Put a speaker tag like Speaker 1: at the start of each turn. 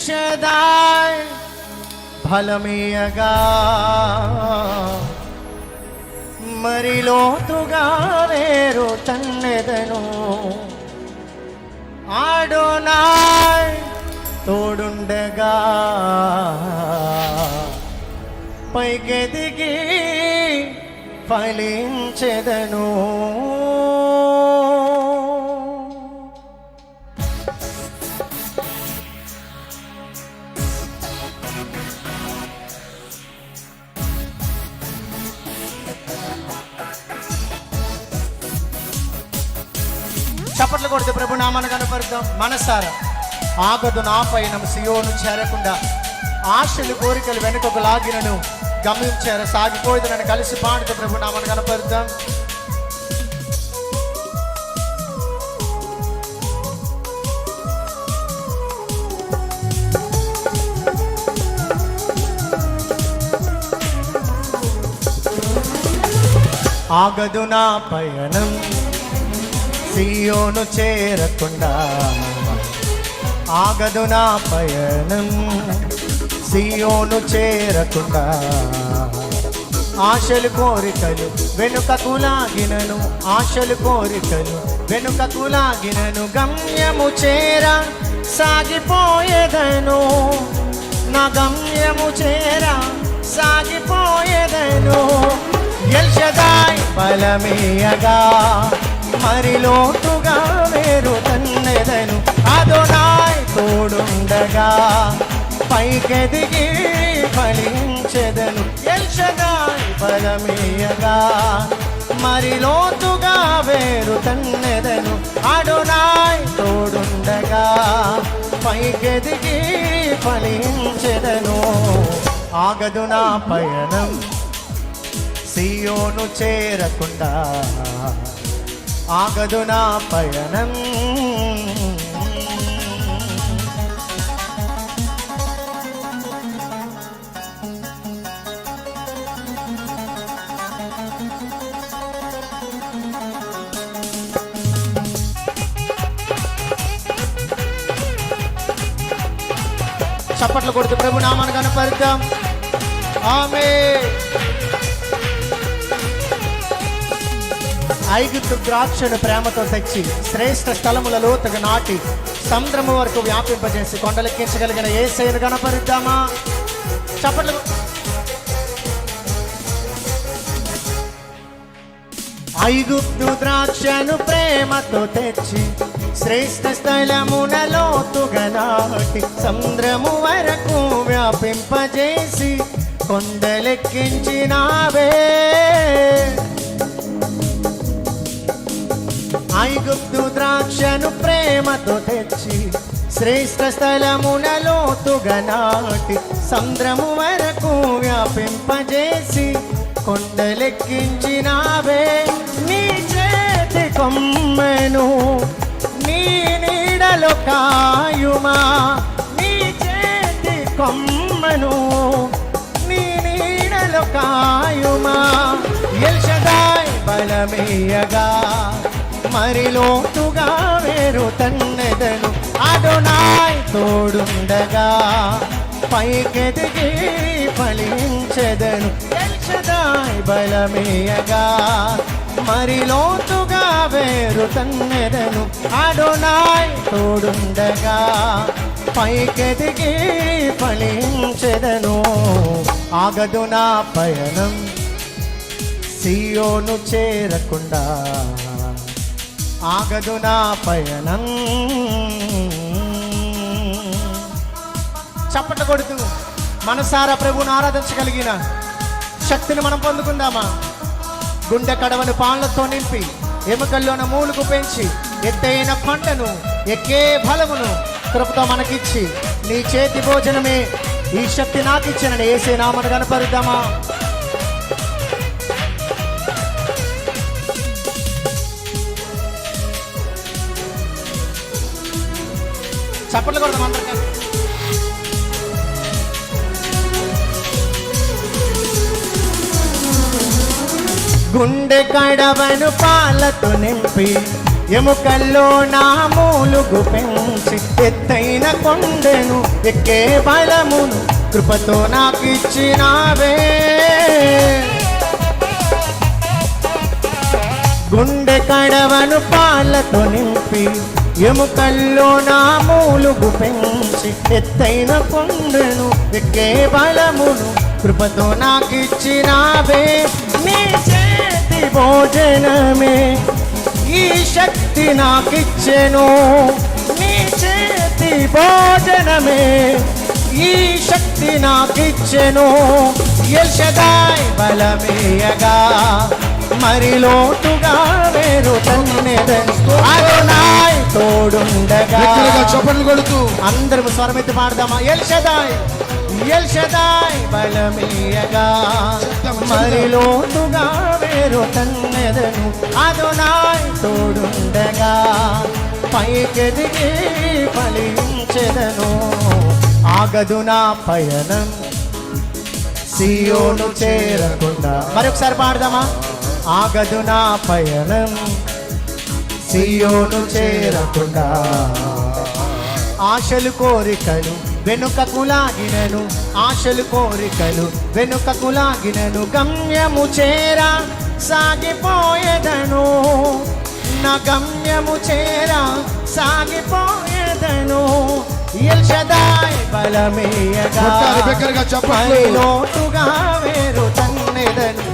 Speaker 1: ఎల్షదాయ్ ఫలమేయగా మరిలోతుగా వేరు తన్నెదను ఆడోనాయ్ తోడుండగా పైకెదిగి ఫలించెదను చప్పట్లు కొడితే ప్రభు నామాన్ని కనపరుద్దాం. మనసారా ఆగదు నా పైన సియోను చేరకుండా. ఆశలు కోరికలు వెనుకకు లాగినను గమ్యం చేర సాగిపోయింది నన్ను కలిసి పాడితే ప్రభు నామాన్ని కనపరుద్దాం. ఆగదు నా పయనం సియోను చేరకుండా ఆగదు నా పయనం. సియోను చేరకుండా ఆశలు కోరికలు వెనుకకు లాగినను ఆశలు కోరికలు వెనుకకు లాగినను గమ్యము చేర సాగిపోయేదను. నా గమ్యము చేర సాగిపోయేదను. ఎల్షదాయ్ బలమేయగా మరి లోతుగా వేరు తన్నెదను అదోనాయ్ తోడుండగా. పైకెదిగి ఫలించెదను ఎల్షదాయ్ ఫలమీయగా మరి లోతుగా వేరు తన్నెదను అడోనాయ్ తోడుండగా. పైకెదిగి ఫలించెదను ఆగదు నా పయనం. సియోను చేరకుండా ఆగదు నా పయనం. చప్పట్లు కొడుతూ ప్రభు నామాన్ని కనపరుద్దాం ఆమె ఐగుప్తు ద్రాక్షను ప్రేమతో తెచ్చి శ్రేష్ఠ స్థలములలో తగ నాటి సముద్రము వరకు వ్యాపింపజేసి కొండలెక్కించగలిగిన ఏ శైలు కనపరుద్దామా చప్పట్లు ఐగుప్తు ద్రాక్షను ప్రేమతో తెచ్చి శ్రేష్ఠ స్థలమునలో తుగనాటి సముద్రము వరకు వ్యాపింపజేసి కొండలెక్కించినావే. ప్రేమతో తెచ్చి శ్రేష్ఠ స్థలమున లోతుగా నాటి సముద్రము వరకు వ్యాపింపజేసి కొండలెక్కించినావే నీ చేతి కొమ్మెను నీ నీడలో కాయుమా నీ చేతి కొమ్మను నీ నీడలో కాయుమా. ఎల్షదాయ్ బలమేయగా. మరిలోతుగా వేరు తన్నెదను అడోనాయ్ తోడుండగా. పైకెదిగి ఫలించెదను ఎల్షదాయ్ బలమేయగా. మరిలోతుగా వేరు తన్నెదను అడునాయ్ తోడుండగా. పైకెదిగి ఫలించెదను ఆగదు నా పయనం. సియోను చేరకుండా ఆగదు నా పయనం. చప్పట కొడుతూ మనసారా ప్రభువును ఆరాధించగలిగిన శక్తిని మనం పొందుకుందామా? గుండె కడవను పాళ్ళతో నింపి ఎముకల్లోన మూలుగు పెంచి ఎత్తైన పంటను ఎక్కే బలమును కృపతో మనకిచ్చి నీ చేతి భోజనమే. ఈ శక్తి నాకిచ్చిన ఇచ్చినని ఏసే నామను కనపరుద్దామా? చప్పట్లు కొడదాం అందరికీ. గుండె కడవను పాలతో నింపి ఎముకల్లో నా మూలుగు పెంచి ఎత్తైన కొండెను ఎక్కే బలమును కృపతో నాకిచ్చినావే. గుండె కడవను పాలతో నింపి ఎముకల్లో నా మూలుగు పెంచి ఎత్తైన కొండను ఎక్కే బలమును కృపతో నాకిచ్చినావే. నీ చేతి భోజనమే ఈ శక్తి నాకిచ్చెను. నీ చేతి భోజనమే ఈ శక్తి నాకిచ్చెను. యశదాయ్ బలమేయగా. మరి లోటుగా వేరు తన్నెదను అరుణాయ్ తోడుండగా.
Speaker 2: చప్పట్లు కొడుతూ?
Speaker 1: అందరం స్వరమెత్తి పాడదామా? ఎల్షదాయ్ ఎల్షదాయ్ బలమేయగా. మరి లోటుగా వేరు తన్నెదను అదునాయ్ తోడుండగా. పైకెదిగి ఫలించెదను ఆగదు నా పయనం. సియోను చేరకుండా. మరొకసారి పాడదామా? ఆగదు నా పయనం. సియోను చేరకుండా. ఆశలు కోరికలు వెనుకకు లాగినను ఆశలు కోరికలు వెనుకకు లాగినను గమ్యము చేరా సాగిపోయేదను. నా గమ్యము చేరా సాగిపోయేదను. ఎల్షదాయ్ బలమేయగా. లోటుగా వేరు తన్నెదను.